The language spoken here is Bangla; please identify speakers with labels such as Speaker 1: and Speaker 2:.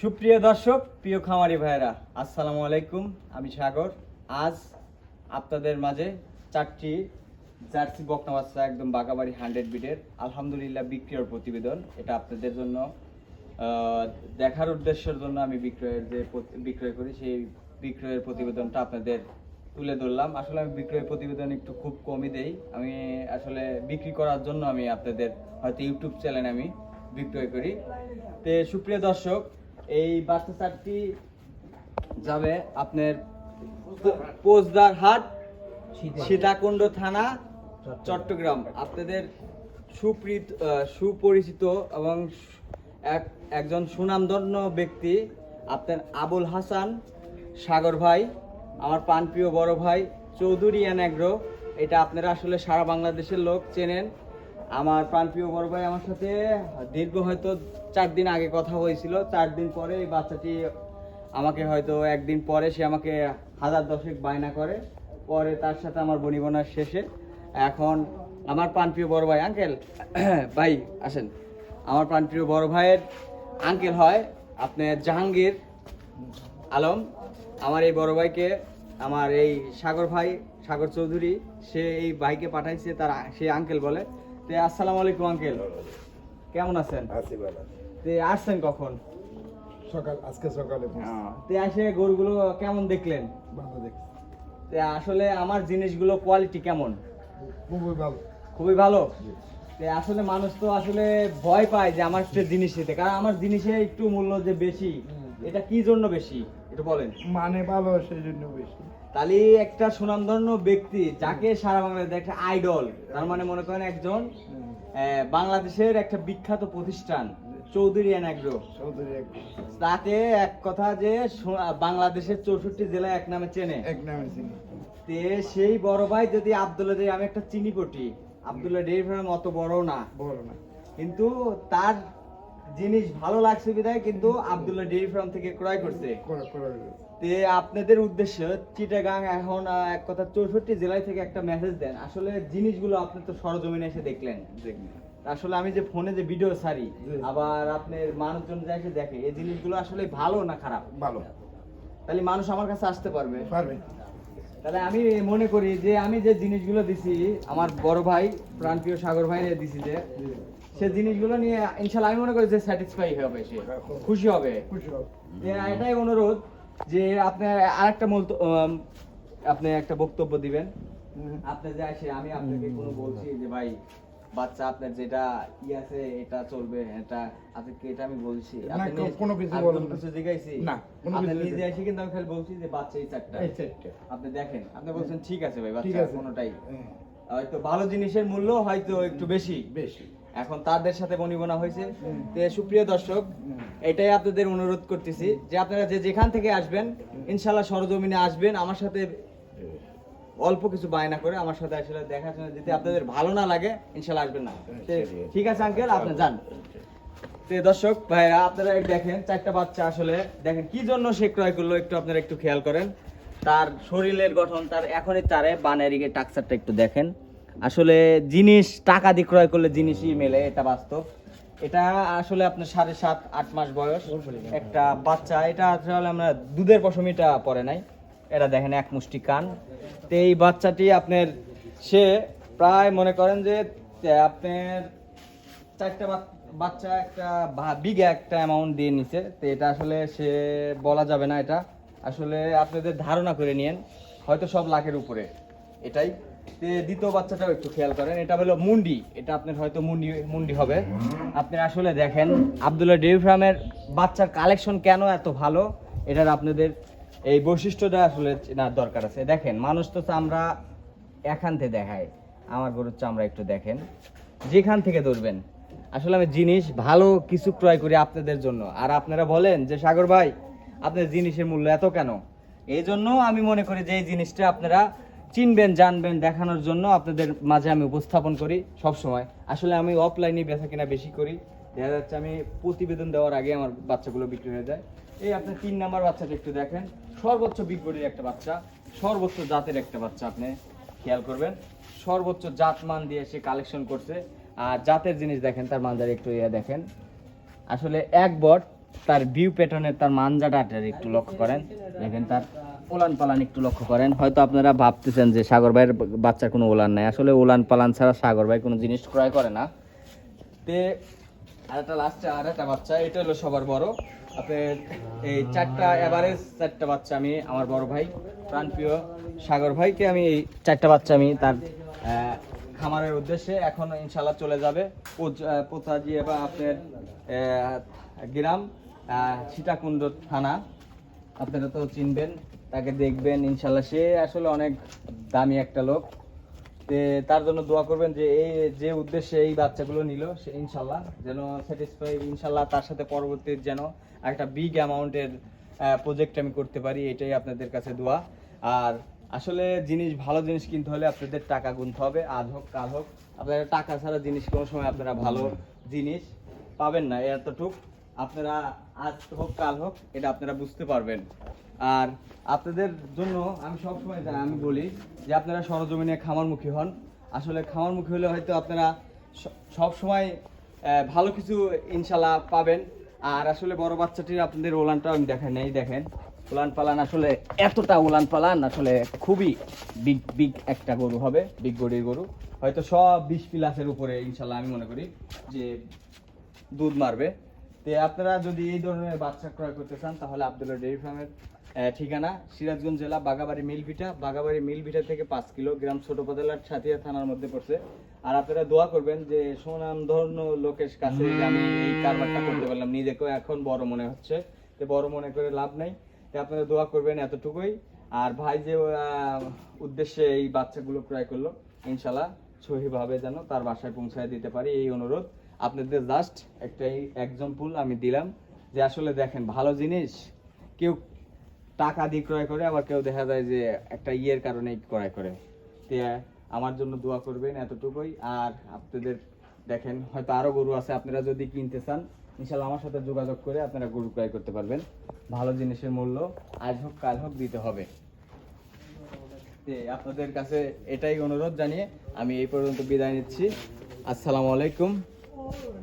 Speaker 1: সুপ্রিয় দর্শক, প্রিয় খামারি ভাইরা আসসালামু আলাইকুম। আমি সাগর। আজ আপনাদের মাঝে চারটি জার্সি বকনা বাচ্চা একদম বাগাবাড়ি হান্ড্রেড বিডের আলহামদুলিল্লাহ বিক্রয়ের প্রতিবেদন। এটা আপনাদের জন্য দেখার উদ্দেশ্যের জন্য আমি বিক্রয়ের যে বিক্রয় করি, সেই বিক্রয়ের প্রতিবেদনটা আপনাদের তুলে ধরলাম। আসলে আমি বিক্রয়ের প্রতিবেদন একটু খুব কমই দেই। আমি আসলে বিক্রি করার জন্য আমি আপনাদের হয়তো ইউটিউব চ্যানেলে আমি বিক্রয় করি। তো সুপ্রিয় দর্শক এই বাচ্চা চারটি যাবে আপনার পোজদার হাট, সীতাকুণ্ড থানা, চট্টগ্রাম। আপনাদের সুপ্রিত সুপরিচিত এবং এক, একজন সুনামধন্য ব্যক্তি আপনার আবুল হাসান সাগর ভাই, আমার পানপ্রিয় বড় ভাই চৌধুরী অ্যানাগ্রো। এটা আপনারা আসলে সারা বাংলাদেশের লোক চেনেন। আমার প্রাণপ্রিয় বড় ভাই আমার সাথে দীর্ঘ হয়তো চার দিন আগে কথা হয়েছিল। চার দিন পরে এই বাচ্চাটি আমাকে হয়তো একদিন পরে সে আমাকে হাজার দশেক বায়না করে। পরে তার সাথে আমার বনিবনার শেষে। এখন আমার প্রাণপ্রিয় বড় ভাই আঙ্কেল ভাই, আসেন। আমার প্রাণপ্রিয় বড় ভাইয়ের আঙ্কেল হয় আপনি জাহাঙ্গীর আলম। আমার এই বড় ভাইকে, আমার এই সাগর ভাই, সাগর চৌধুরী, সে এই ভাইকে পাঠাইছে তার, সে আঙ্কেল বলে। তে আসসালামু আলাইকুম আঙ্কেল। কেমন আছেন?
Speaker 2: আছি বাবা
Speaker 1: তে আসছেন কখন?
Speaker 2: সকাল আজকে সকালে
Speaker 1: তে আসে গরুগুলো কেমন দেখলেন?
Speaker 2: ভালো দেখছি।
Speaker 1: তে আসলে আমার জিনিসগুলো কোয়ালিটি কেমন?
Speaker 2: খুবই ভালো।
Speaker 1: খুবই ভালো? তে আসলে মানুষ তো আসলে ভয় পায় যে আমার জিনিস নিতে কারণ আমার জিনিসে একটু মূল্য যে বেশি এটা কি জন্য বেশি? এটা বলেন।
Speaker 2: মানে ভালো সেই জন্য বেশি।
Speaker 1: তাহলে একটা সুনামধন্য ব্যক্তি যাকে সারা বাংলাদেশে একটা আইডল তার মানে মনে করেন একজন বাংলাদেশের একটা বিখ্যাত প্রতিষ্ঠান চৌধুরী
Speaker 2: চৌধুরী এক
Speaker 1: তাকে এক কথা যে বাংলাদেশের চৌষট্টি জেলায় এক নামে চেনে।
Speaker 2: এক নামে চিনি।
Speaker 1: তে সেই বড় ভাই যদি আব্দুল্লাহ ডেরি আমি একটা চিনি পটি আব্দুল্লাহ ডেরি ফার্ম অত বড় না।
Speaker 2: বড় না।
Speaker 1: কিন্তু তার জিনিস ভালো লাগছে বিধায় কিন্তু আব্দুল্লাহ ডেরি ফার্ম থেকে ক্রয় করছে।
Speaker 2: করে করে
Speaker 1: তে আপনাদের উদ্দেশ্য চিটাগাং এখন এক কথা চৌষট্টি জেলায় থেকে একটা মেসেজ দেন। আসলে জিনিসগুলো আপনি তো সরজমিনে এসে দেখলেন।
Speaker 2: দেখি
Speaker 1: আসলে আমি যে ফোনে যে ভিডিও ছাড়ি আবার আপনার মানুষজন যা এসে দেখে এই জিনিসগুলো আসলে ভালো না খারাপ?
Speaker 2: ভালো।
Speaker 1: তাহলে মানুষ আমার কাছে আসতে পারবে।
Speaker 2: পারবে।
Speaker 1: তাহলে আমি মনে করি যে আমি যে জিনিসগুলো দিছি আমার বড় ভাই প্রাণপ্রিয় সাগর ভাই দিছি যে সে জিনিসগুলো নিয়ে ইনশাল্লাহ আমি মনে করি যে স্যাটিসফাই হবে সে। খুশি হবে।
Speaker 2: খুশি হবে।
Speaker 1: এটাই অনুরোধ। যে আপনি আরেকটা মূল আপনি একটা বক্তব্য দিবেন। আপনি যে আসে আমি আপনাকে কোনো বলছি যে ভাই বাচ্চা আপনার যেটা ই আছে এটা চলবে এটা আপনাকে এটা আমি বলছি। আপনি
Speaker 2: কোনো কিছু বলেন
Speaker 1: কিছু জিজ্ঞাসি
Speaker 2: না, কোনো
Speaker 1: আপনি
Speaker 2: কিছু
Speaker 1: নিজে এসে কিন্তু আমি খালি বলছি যে বাচ্চা এই চারটা।
Speaker 2: এই চারটে।
Speaker 1: আপনি দেখেন আপনি বলছেন ঠিক আছে ভাই বাচ্চা কোনোটাই।
Speaker 2: হ্যাঁ,
Speaker 1: হয়তো ভালো জিনিসের মূল্য হয়তো একটু বেশি।
Speaker 2: বেশি।
Speaker 1: এখন তাদের সাথে বনিবনা হয়েছে। তো সুপ্রিয় দর্শক এটাই আপনাদের অনুরোধ করতেছি যে আপনারা যে যেখান থেকে আসবেন ইনশাল্লাহ সরজমিনে আসবেন আমার সাথে অল্প কিছু বায়না করে আমার সাথে আসলে দেখাশোনা যদি আপনাদের ভালো না লাগে ইনশাল্লাহ আসবেন না। ঠিক আছে আঙ্কেল আপনি যান। তো দর্শক ভাইরা আপনারা দেখেন চারটা বাচ্চা আসলে দেখেন কি জন্য সে ক্রয় করল একটু আপনারা একটু খেয়াল করেন। তার শরীরের গঠন তার এখনই তারে বানারিকে টাকসারটা একটু দেখেন। আসলে জিনিস, টাকা দিয়ে ক্রয় করলে জিনিসই মেলে, এটা বাস্তব। এটা আসলে আপনার সাড়ে সাত, আট মাস বয়স। একটা বাচ্চা, এটা আসলে আমরা দুধের পশমিটা পরে নাই। এটা দেখেন, এক মুষ্টি কান। তো এই বাচ্চাটি আপনার, সে প্রায় মনে করেন যে, আপনার চারটা বাচ্চা একটা বিঘা একটা অ্যামাউন্ট দিয়ে নিছে। তো এটা আসলে সে বলা যাবে না এটা। আসলে আপনাদের ধারণা করে নিয়েন, হয়তো সব লাখের উপরে। এটাই। দ্বিতীয় বাচ্চাটাও একটু খেয়াল করেন, এটা হলো মুন্ডি। এটা আপনার হয়তো মুন্ডি মুন্ডি হবে। আপনি আসলে দেখেন, আবদুল্লাহ ফার্মের বাচ্চার কালেকশন কেন এত ভালো? এটার আপনাদের এই বৈশিষ্ট্যটা আসলে দরকার আছে। দেখেন, মানুষ তো চামড়া এখান থেকে দেখায়। আমার গরুর চামড়া একটু দেখেন। যেখান থেকে ধরবেন। আসলে আমি জিনিস ভালো কিছু ক্রয় করি আপনাদের জন্য। আর আপনারা বলেন যে, সাগর ভাই, আপনার জিনিসের মূল্য এত কেন? এই জন্য আমি মনে করি যে, এই জিনিসটা আপনারা চিনবেন, জানবেন, দেখানোর জন্য আপনাদের মাঝে আমি উপস্থাপন করি সব সময় আসলে আমি অফলাইনে বেচা কিনা বেশি করি। দেখা যাচ্ছে আমি প্রতিবেদন দেওয়ার আগে আমার বাচ্চাগুলো বিক্রি হয়ে যায়। এই আপনার তিন নাম্বার বাচ্চাটা একটু দেখেন। সর্বোচ্চ বিগবডির একটা বাচ্চা, সর্বোচ্চ জাতের একটা বাচ্চা আপনি খেয়াল করবেন। সর্বোচ্চ জাত মান দিয়ে সে কালেকশন করছে। আর জাতের জিনিস দেখেন, তার মানজারি একটু ইয়ে দেখেন। আসলে এক বট তার ভিউ প্যাটার্নের তার মানজাটা একটু লক্ষ্য করেন। দেখেন তার ওলান পালান একটু লক্ষ্য করেন। হয়তো আপনারা ভাবতেছেন যে সাগর ভাইয়ের বাচ্চার কোনো ওলান নাই। আসলে ওলান পালান ছাড়া সাগর ভাই কোনো জিনিস ক্রয় করে না। তে আর একটা লাস্টে আর একটা বাচ্চা, এটা হলো সবার বড়। আপনার এই চারটা এভারেজ চারটা বাচ্চা আমি, আমার বড় ভাই, প্রাণপ্রিয় সাগর ভাইকে আমি এই চারটা বাচ্চা আমি তার খামারের উদ্দেশ্যে এখন ইনশাল্লাহ চলে যাবে। পোতাজি বা আপনার গ্রাম সীতাকুণ্ড থানা। আপনারা তো চিনবেন তাকে দেখবেন, ইনশাল্লাহ। সে আসলে অনেক দামি একটা লোক। তার জন্য দোয়া করবেন যে এই যে উদ্দেশ্যে এই বাচ্চাগুলো নিল, সে ইনশাল্লাহ যেন স্যাটিসফাই ইনশাল্লাহ তার সাথে পরবর্তী যেন একটা বিগ অ্যামাউন্টের প্রজেক্ট আমি করতে পারি, এটাই আপনাদের কাছে দোয়া। আর আসলে জিনিস, ভালো জিনিস কিনতে হলে আপনাদের টাকা গুনতে হবে আজ হোক কাল হোক আপনারা টাকা ছাড়া জিনিস কোনো সময় আপনারা ভালো জিনিস পাবেন না, এতটুক। আপনারা আজ হোক, কাল হোক, এটা আপনারা বুঝতে পারবেন। আর আপনাদের জন্য আমি সবসময় আমি বলি যে আপনারা সরজমিনে খামারমুখী হন। আসলে খামারমুখী হলে হয়তো আপনারা সব সময় ভালো কিছু ইনশাল্লাহ পাবেন। আর আসলে বড় বাচ্চাটির আপনাদের ওলানটা আমি দেখেন নেই, দেখেন। ওলান পালান আসলে এতটা ওলান পালান আসলে খুবই বিগ বিগ একটা গরু হবে, বিগ গরুর গরু। হয়তো সব বিশ প্লাসের উপরে ইনশাল্লাহ আমি মনে করি যে দুধ মারবে। তে আপনারা যদি এই ধরনের বাচ্চা ক্রয় করতে চান, তাহলে আব্দুল্লাহ ডেয়ারি ফার্মের ঠিকানা সিরাজগঞ্জ জেলা বাগাবাড়ি মিলভিটা। বাগাবাড়ি মিলভিটা থেকে পাঁচ কিলো গ্রাম ছোট পদালার ছাতিয়া থানার মধ্যে পড়ছে। আর আপনারা দোয়া করবেন যে সুনাম ধন্য লোকের কাছে আমি এই কারবারটা করতে পারলাম। নিজেকেও এখন বড় মনে হচ্ছে। তো বড় মনে করে লাভ নাই। তো আপনারা দোয়া করবেন এতটুকুই। আর ভাই যে উদ্দেশ্যে এই বাচ্চাগুলো ক্রয় করল ইনশাল্লাহ সহিভাবে যেন তার বাসায় পৌঁছায় দিতে পারি। এই অনুরোধ। আপনাদের জাস্ট একটাই এক্সাম্পল আমি দিলাম যে আসলে দেখেন, ভালো জিনিস কেউ টাকা দিয়ে ক্রয় করে, আবার কেউ দেখা যায় যে একটা ইয়ের কারণেই ক্রয় করে। তে আমার জন্য দোয়া করবেন এতটুকুই। আর আপনাদের দেখেন, হয়তো আরও গরু আছে, আপনারা যদি কিনতে চান, ইনশাল্লাহ আমার সাথে যোগাযোগ করে আপনারা গরু ক্রয় করতে পারবেন। ভালো জিনিসের মূল্য আজ হোক, কাল হোক, দিতে হবে। আপনাদের কাছে এটাই অনুরোধ জানিয়ে আমি এই পর্যন্ত বিদায় নিচ্ছি। আসসালামু আলাইকুম। Oh.